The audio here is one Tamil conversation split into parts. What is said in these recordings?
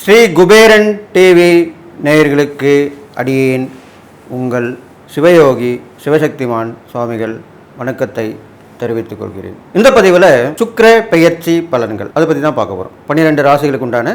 ஸ்ரீ குபேரன் டிவி நேயர்களுக்கு அடியேன் உங்கள் சிவயோகி சிவசக்திமான் சுவாமிகள் வணக்கத்தை தெரிவித்துக் கொள்கிறேன். இந்த பதிவில் சுக்கர பெயர்ச்சி பலன்கள் அதை பற்றி தான் பார்க்க போகிறோம் பன்னிரெண்டு ராசிகளுக்கு உண்டான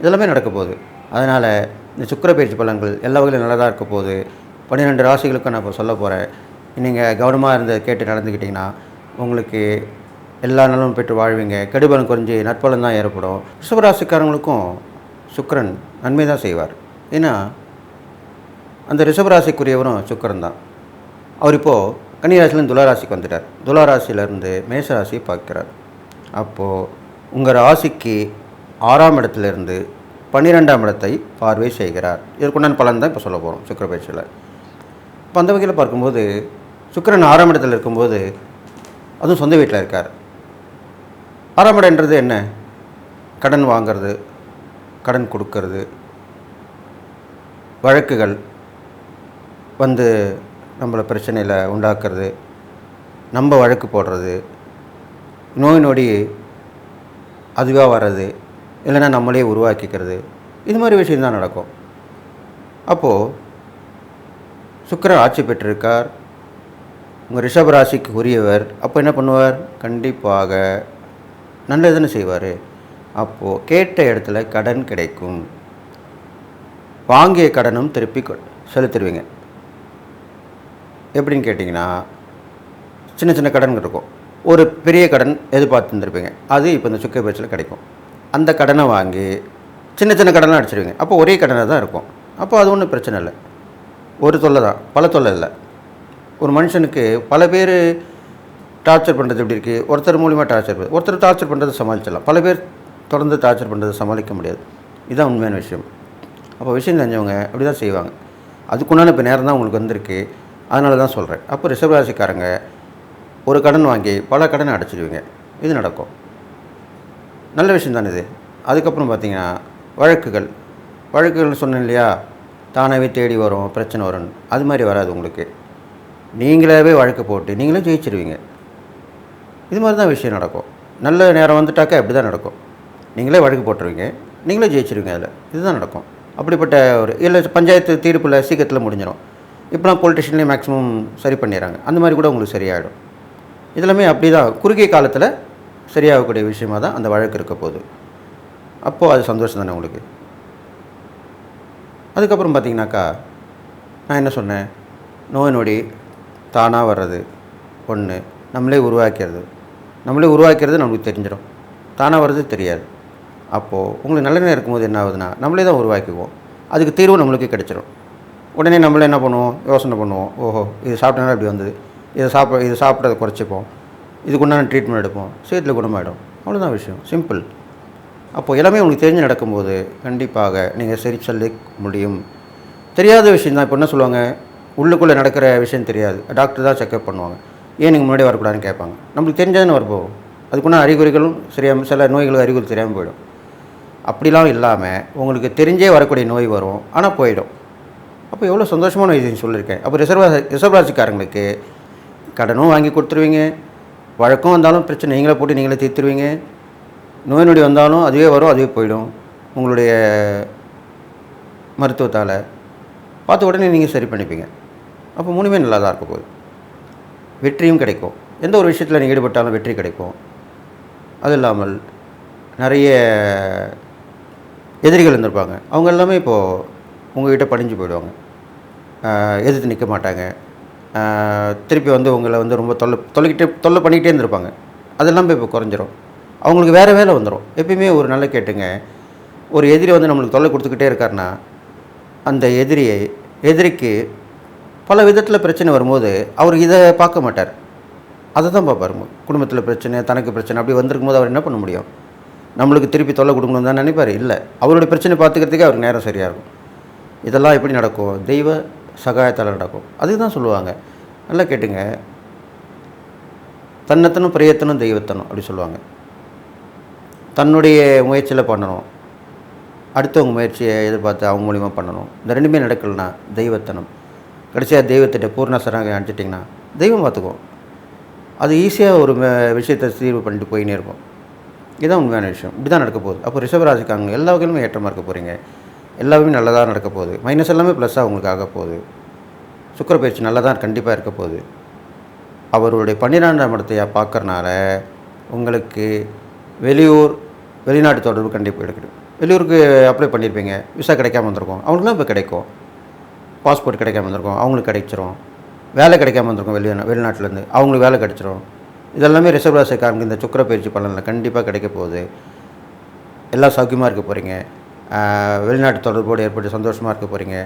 இதெல்லாமே நடக்க போகுது அதனால் இந்த சுக்கிர பயிற்சி பலன்கள் எல்லா வகையிலும் நல்லதாக இருக்க போகுது பன்னிரெண்டு ராசிகளுக்கும் நான் இப்போ சொல்ல போகிறேன் நீங்கள் கவனமாக இருந்த கேட்டு நடந்துக்கிட்டிங்கன்னா உங்களுக்கு எல்லா நலமும் பெற்று வாழ்வீங்க. கெடுபலம் குறைஞ்சி நற்பலன் தான் ஏற்படும். ரிஷபராசிக்காரங்களுக்கும் சுக்கிரன் நன்மை தான் செய்வார். ஏன்னா அந்த ரிஷபராசிக்குரியவரும் சுக்கிரன் தான். அவர் இப்போது கன்னிராசிலேருந்து துளாராசிக்கு வந்துட்டார். துளாராசியிலேருந்து மேஷராசியை பார்க்கிறார். அப்போது உங்கள் ராசிக்கு ஆறாம் இடத்திலிருந்து பன்னிரெண்டாம் இடத்தை பார்வை செய்கிறார். இதற்குண்டான பலன் தான் இப்போ சொல்ல போகிறோம் சுக்கர பயிற்சியில். இப்போ அந்த வகையில் பார்க்கும்போது சுக்கரன் ஆறாம் இடத்தில் இருக்கும்போது அதுவும் சொந்த வீட்டில் இருக்கார். ஆறாம் இடம்ன்றது என்ன? கடன் வாங்கிறது கடன் கொடுக்கறது வழக்குகள் வந்து நம்மளை பிரச்சனையில் உண்டாக்குறது நம்ம வழக்கு போடுறது நோய் நொடி அதுவாக வர்றது இல்லைன்னா நம்மளே உருவாக்கிக்கிறது. இது மாதிரி விஷயம்தான் நடக்கும். அப்போது சுக்கிரன் ஆட்சி பெற்றிருக்கார். உங்கள் ரிஷப ராசிக்கு உரியவர். அப்போ என்ன பண்ணுவார்? கண்டிப்பாக நல்லதுன்னு செய்வார். அப்போது கேட்ட இடத்துல கடன் கிடைக்கும். வாங்கிய கடனும் திருப்பி கொ- செலுத்திடுவீங்க. எப்படின்னு கேட்டிங்கன்னா சின்ன சின்ன கடன் இருக்கும். ஒரு பெரிய கடன் எதிர்பார்த்துருந்துருப்பீங்க. அது இப்போ இந்த சுக்கர பேச்சில் கிடைக்கும். அந்த கடனை வாங்கி சின்ன சின்ன கடனை அடிச்சிடுவீங்க அப்போ ஒரே கடனாக தான் இருக்கும். அப்போ அது ஒன்றும் பிரச்சனை இல்லை. ஒரு தொல்லை தான். பல தொல்லை இல்லை. ஒரு மனுஷனுக்கு பல பேர் டார்ச்சர் பண்ணுறது எப்படி இருக்குது? ஒருத்தர் மூலிமா டார்ச்சர் பண்ணுறது. ஒருத்தர் டார்ச்சர் பண்ணுறது சமாளிச்சிடலாம். பல பேர் தொடர்ந்து டார்ச்சர் பண்ணுறது சமாளிக்க முடியாது. இதுதான் உண்மையான விஷயம். அப்போ விஷயம் தெரிஞ்சவங்க அப்படி தான் செய்வாங்க. அதுக்குண்டான இப்போ நேரம் தான் உங்களுக்கு வந்திருக்கு. அதனால தான் சொல்கிறேன். அப்போ ரிசர்வ் ராசிக்காரங்க ஒரு கடன் வாங்கி பல கடனை அடைச்சிடுவீங்க. இது நடக்கும். நல்ல விஷயம் தானே இது? அதுக்கப்புறம் பார்த்திங்கன்னா வழக்குகள். வழக்குகள் சொன்னேன் இல்லையா? தானாகவே தேடி வரும் பிரச்சனை வரும். அது மாதிரி வராது உங்களுக்கு. நீங்களாவே வழக்கு போட்டு நீங்களே ஜெயிச்சிருவீங்க. இது மாதிரி தான் விஷயம் நடக்கும். நல்ல நேரம் வந்துட்டாக்கா இப்படி தான் நடக்கும். நீங்களே வழக்கு போட்டுருவீங்க. நீங்களே ஜெயிச்சிருவீங்க அதில். இதுதான் நடக்கும். அப்படிப்பட்ட ஒரு இல்லை பஞ்சாயத்து தீர்ப்பில் சீக்கிரத்தில் முடிஞ்சிடும். இப்போலாம் பொலிட்டிஷியன்லேயும் மேக்ஸிமம் சரி பண்ணிடுறாங்க. அந்த மாதிரி கூட உங்களுக்கு சரியாயிடும். இதெல்லாமே அப்படி தான் குறுகிய காலத்தில் சரியாகக்கூடிய விஷயமா தான் அந்த வழக்கு இருக்க போகுது. அப்போது அது சந்தோஷம் தானே உங்களுக்கு? அதுக்கப்புறம் பார்த்தீங்கன்னாக்கா நான் என்ன சொன்னேன்? நோய் நொடி தானாக வர்றது. ஒன்று நம்மளே உருவாக்கிறது. நம்மளே உருவாக்கிறது நம்மளுக்கு தெரிஞ்சிடும். தானாக வர்றது தெரியாது. அப்போது உங்களுக்கு நல்ல நேரம் இருக்கும்போது என்ன ஆகுதுன்னா நம்மளே தான் உருவாக்கிக்குவோம். அதுக்கு தீர்வு நம்மளுக்கு கிடைச்சிடும் உடனே நம்மளே என்ன பண்ணுவோம்? யோசனை பண்ணுவோம். ஓஹோ இது சாப்பிட்டனால இப்படி வந்தது. இதை சாப்பிட இது சாப்பிட்றத குறைச்சிப்போம். இதுக்குண்டான ட்ரீட்மெண்ட் எடுப்போம். சேத்துல குணமாயிடும் அவ்வளோதான் விஷயம். சிம்பிள் அப்போது எல்லாமே உங்களுக்கு தெரிஞ்சு நடக்கும்போது கண்டிப்பாக நீங்கள் சரி சொல்ல முடியும். தெரியாத விஷயம் தான். இப்போ என்ன சொல்லுவாங்க? உள்ளுக்குள்ளே நடக்கிற விஷயம் தெரியாது. டாக்டர் தான் செக்அப் பண்ணுவாங்க. ஏன் நீங்கள் முன்னாடி வரக்கூடாதுன்னு கேட்பாங்க. நம்மளுக்கு தெரிஞ்சாதானே வரப்போகும் அதுக்குன்னா அறிகுறிகளும் சரியாக சில நோய்களுக்கு அறிகுறி தெரியாமல் போயிடும். அப்படிலாம் இல்லாமல் உங்களுக்கு தெரிஞ்சே வரக்கூடிய நோய் வரும். ஆனால் போயிடும். அப்போ எவ்வளோ சந்தோஷமான விஷயம் சொல்லியிருக்கேன். அப்போ ரிசர்வா ராசிக்காரங்களுக்கு கடனும் வாங்கி கொடுத்துருவீங்க. வழக்கம் வந்தாலும் பிரச்சனை. நீங்களே போட்டு நீங்களே தீர்த்துருவீங்க. நோய் நொடி வந்தாலும் அதுவே வரும் அதுவே போயிடும். உங்களுடைய மருத்துவத்தால். பார்த்த உடனே நீங்கள் சரி பண்ணிப்பீங்க. அப்போ மூணுமே நல்லா தான் இருக்க போகுது. வெற்றியும் கிடைக்கும். எந்த ஒரு விஷயத்தில் நீங்கள் ஈடுபட்டாலும் வெற்றி கிடைக்கும். அது இல்லாமல் நிறைய எதிரிகள் இருந்திருப்பாங்க. அவங்க எல்லாமே இப்போது உங்கள்கிட்ட பணிஞ்சு போயிடுவாங்க. எதிர்த்து நிற்க மாட்டாங்க. திருப்பி வந்து உங்களை வந்து ரொம்ப தொல்லை தொல்லைக்கிட்டே தொல்லை பண்ணிக்கிட்டே இருந்திருப்பாங்க. அதெல்லாம் இப்போ குறைஞ்சிரும். அவங்களுக்கு வேறு வேலை வந்துடும் எப்பயுமே ஒரு நல்ல கேட்டுங்க ஒரு எதிரி வந்து நம்மளுக்கு தொல்லை கொடுத்துக்கிட்டே இருக்காருன்னா அந்த எதிரியை எதிரிக்கு பல விதத்தில் பிரச்சனை வரும்போது அவர் இதை பார்க்க மாட்டார். அதை தான் பார்ப்பார். குடும்பத்தில் பிரச்சனை தனக்கு பிரச்சனை அப்படி வந்திருக்கும் போது அவர் என்ன பண்ண முடியும்? நம்மளுக்கு திருப்பி தொல்லை கொடுக்கணும் தான் நினைப்பார்? இல்லை. அவருடைய பிரச்சனை பார்த்துக்கிறதுக்கே அவருக்கு நேரம் சரியாக இருக்கும். இதெல்லாம் எப்படி நடக்கும்? தெய்வ சகாயத்தால் நடக்கும். அதுக்கு தான் சொல்லுவாங்க. நல்லா கேட்டுங்க. தன்னத்தனும் பிரியத்தனும் தெய்வத்தனும் அப்படி சொல்லுவாங்க. தன்னுடைய முயற்சியில் பண்ணணும். அடுத்தவங்க முயற்சியை எதிர்பார்த்து அவங்க மூலிமா பண்ணணும். இந்த ரெண்டுமே நடக்கலைன்னா தெய்வத்தனம். கடைசியாக தெய்வத்திட்ட பூர்ணசராக அனுப்பிச்சிட்டிங்கன்னா தெய்வம் பார்த்துக்குவோம் அது ஈஸியாக ஒரு விஷயத்தை தீர்வு பண்ணிட்டு போயின்னே இருக்கும். இதுதான் உண்மையான விஷயம். இப்படி தான் நடக்க போகுது. அப்போ ரிஷபராசிக்காரங்க எல்லா வகையிலுமே ஏற்றமாக இருக்க போகிறீங்க எல்லாமே நல்லதாக நடக்க போகுது. மைனஸ் எல்லாமே ப்ளஸ்ஸாக உங்களுக்கு ஆக போகுது. சுக்கிர பயிற்சி நல்லா தான் கண்டிப்பாக இருக்க போகுது. அவருடைய பன்னிரெண்டாம் இடத்தையா பார்க்குறனால உங்களுக்கு வெளியூர் வெளிநாட்டு தொடர்பு கண்டிப்பாக எடுக்கணும். வெளியூருக்கு அப்ளை பண்ணியிருப்பீங்க விசா கிடைக்காம வந்திருக்கும். அவங்களுக்குலாம் இப்போ கிடைக்கும். பாஸ்போர்ட் கிடைக்காம வந்திருக்கும். அவங்களுக்கு கிடைச்சிரும். வேலை கிடைக்காம வந்திருக்கும். வெளி வெளிநாட்டிலேருந்து. அவங்களுக்கு வேலை கிடைச்சிரும். இதெல்லாமே ரிசர்வ் ராசிக்காரங்க இந்த சுக்கர பயிற்சி பலனில் கண்டிப்பாக கிடைக்க போகுது. எல்லாம் சௌக்கியமாக இருக்க போகிறீங்க வெளிநாட்டு தொடர்போடு ஏற்பட்டு சந்தோஷமாக இருக்க போகிறீங்க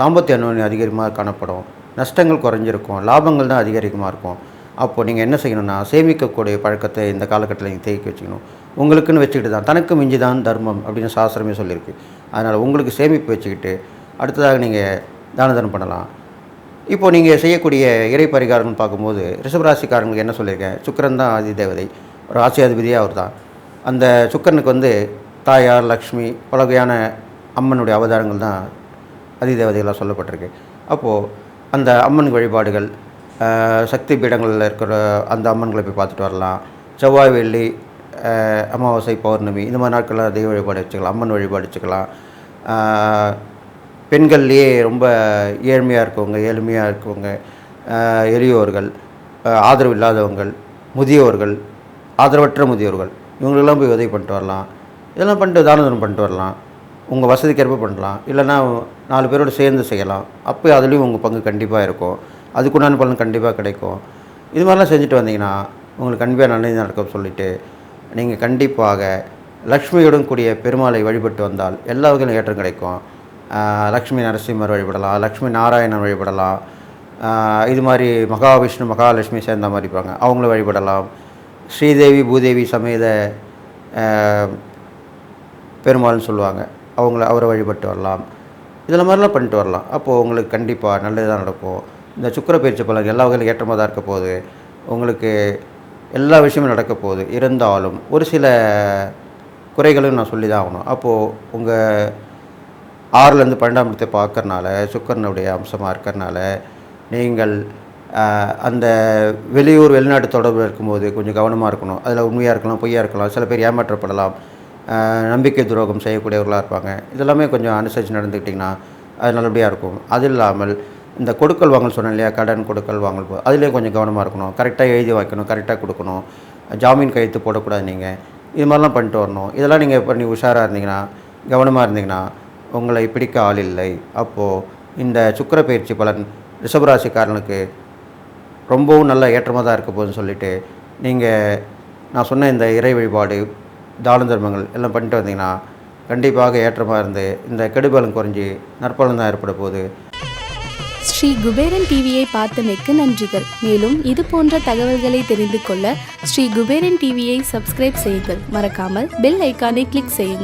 தாம்பத்திய அனுமதி அதிகமாக காணப்படும். நஷ்டங்கள் குறைஞ்சிருக்கும். லாபங்கள் தான் அதிகரிக்கமாக இருக்கும். அப்போது நீங்கள் என்ன செய்யணும்னா சேமிக்கக்கூடிய பழக்கத்தை இந்த காலகட்டத்தில் நீங்கள் தேக்கி வச்சுக்கணும். உங்களுக்குன்னு வச்சுக்கிட்டு தான் தனக்கு மிஞ்சி தான் தர்மம் அப்படின்னு சாஸ்திரமே சொல்லியிருக்கு. அதனால் உங்களுக்கு சேமிப்பு வச்சுக்கிட்டு அடுத்ததாக நீங்கள் தான தர்மம் பண்ணலாம். இப்போது நீங்கள் செய்யக்கூடிய இறை பரிகாரம்னு பார்க்கும்போது ரிஷபராசிக்காரங்களுக்கு என்ன சொல்லியிருக்கேன்? சுக்கரன் தான் ஆதி தேவதை. ஒரு ஆசியாதிபதியாக அவர் தான். அந்த சுக்கரனுக்கு வந்து தாயார் லக்ஷ்மி பல வகையான அம்மனுடைய அவதாரங்கள் தான் அதிதேவதைகளாக சொல்லப்பட்டிருக்கு. அப்போது அந்த அம்மன் வழிபாடுகள் சக்தி பீடங்களில் இருக்கிற அந்த அம்மன்களை போய் பார்த்துட்டு வரலாம். செவ்வாய் வெள்ளி அமாவாசை பௌர்ணமி இந்த மாதிரி நாட்களில் தெய்வ வழிபாடு வச்சுக்கலாம் அம்மன் வழிபாடு வச்சுக்கலாம். பெண்கள்லேயே ரொம்ப ஏழ்மையாக இருக்கவங்க எளிமையாக இருக்கவங்க எளியோர்கள் ஆதரவு இல்லாதவங்கள் முதியோர்கள் ஆதரவற்ற முதியோர்கள் இவங்களெல்லாம் போய் உதவி பண்ணிட்டு வரலாம். இதெல்லாம் பண்ணிட்டு தான தர்மம் பண்ணிட்டு வரலாம். உங்கள் வசதிக்கேற்ப பண்ணலாம். இல்லைன்னா நாலு பேரோட சேர்ந்து செய்யலாம். அப்போ அதுலேயும் உங்கள் பங்கு கண்டிப்பாக இருக்கும். அதுக்குண்டான பலன் கண்டிப்பாக கிடைக்கும். இது மாதிரிலாம் செஞ்சுட்டு வந்தீங்கன்னா உங்களுக்கு கண்டிப்பாக நல்லது நடக்கும் சொல்லிட்டு நீங்கள் கண்டிப்பாக லக்ஷ்மியுடன் கூடிய பெருமாளை வழிபட்டு வந்தால் எல்லா வகையிலும் ஏற்றம் கிடைக்கும். லக்ஷ்மி நரசிம்மர் வழிபடலாம். லக்ஷ்மி நாராயணன் வழிபடலாம். இது மாதிரி மகாவிஷ்ணு மகாலட்சுமி சேர்ந்த மாதிரி இருப்பாங்க. அவங்கள வழிபடலாம். ஸ்ரீதேவி பூதேவி சமேத பெருமாள்னு சொல்லுவாங்க. அவங்கள அவரை வழிபட்டு வரலாம். இதில் மாதிரிலாம் பண்ணிட்டு வரலாம். அப்போது உங்களுக்கு கண்டிப்பாக நல்லதாக நடக்கும். இந்த சுக்கிர பயிற்சி பலன் எல்லா வகையிலும் ஏற்றமாக தான் இருக்க போகுது. உங்களுக்கு எல்லா விஷயமும் நடக்க போகுது. இருந்தாலும் ஒரு சில குறைகளும் நான் சொல்லி தான் ஆகணும் அப்போது உங்கள் ஆறுலேருந்து பன்னெண்டாம் இடத்தை பார்க்கறனால சுக்கரனுடைய அம்சமாக இருக்கிறனால நீங்கள் அந்த வெளியூர் வெளிநாட்டு தொடர்பு இருக்கும்போது கொஞ்சம் கவனமாக இருக்கணும். அதில் உண்மையாக இருக்கலாம் பொய்யாக இருக்கலாம். சில பேர் ஏமாற்றப்படலாம். நம்பிக்கை துரோகம் செய்யக்கூடியவர்களாக இருப்பாங்க. இதெல்லாமே கொஞ்சம் அனுசரித்து நடந்துக்கிட்டிங்கன்னா அது நல்லபடியாக இருக்கும். அது இல்லாமல் இந்த கொடுக்கல் வாங்கல் சொன்னேன் இல்லையா? கடன் கொடுக்கல் வாங்கல் போ அதுலேயும் கொஞ்சம் கவனமாக இருக்கணும். கரெக்டாக எழுதி வைக்கணும் கரெக்டாக கொடுக்கணும். ஜாமீன் கையெழுத்து போடக்கூடாது நீங்கள் இது மாதிரிலாம் பண்ணிட்டு வரணும். இதெல்லாம் நீங்கள் பண்ணி உஷாராக இருந்தீங்கன்னா கவனமாக இருந்தீங்கன்னா உங்களை பிடிக்க ஆள் இல்லை. அப்போது இந்த சுக்கிர பயிற்சி பலன் ரிஷபராசிக்காரனுக்கு ரொம்பவும் நல்ல ஏற்றமாக தான் இருக்க போகுதுன்னு சொல்லிட்டு நீங்கள் நான் சொன்ன இந்த இறை வழிபாடு தான தர்மங்கள் எல்லாம் பண்ணிட்டு வந்தீங்கன்னா கண்டிப்பாக ஏற்றமாக இருந்து இந்த கெடுபலம் குறைஞ்சி நற்பலன் தான் ஏற்பட போகுது. ஸ்ரீ குபேரன் டிவியை பார்த்தமைக்கு நன்றிகள். மேலும் இது போன்ற தகவல்களை தெரிந்து கொள்ள ஸ்ரீ குபேரன் டிவியை சப்ஸ்கிரைப் செய்யுங்கள். மறக்காமல் பெல் ஐக்கானை கிளிக் செய்யுங்கள்.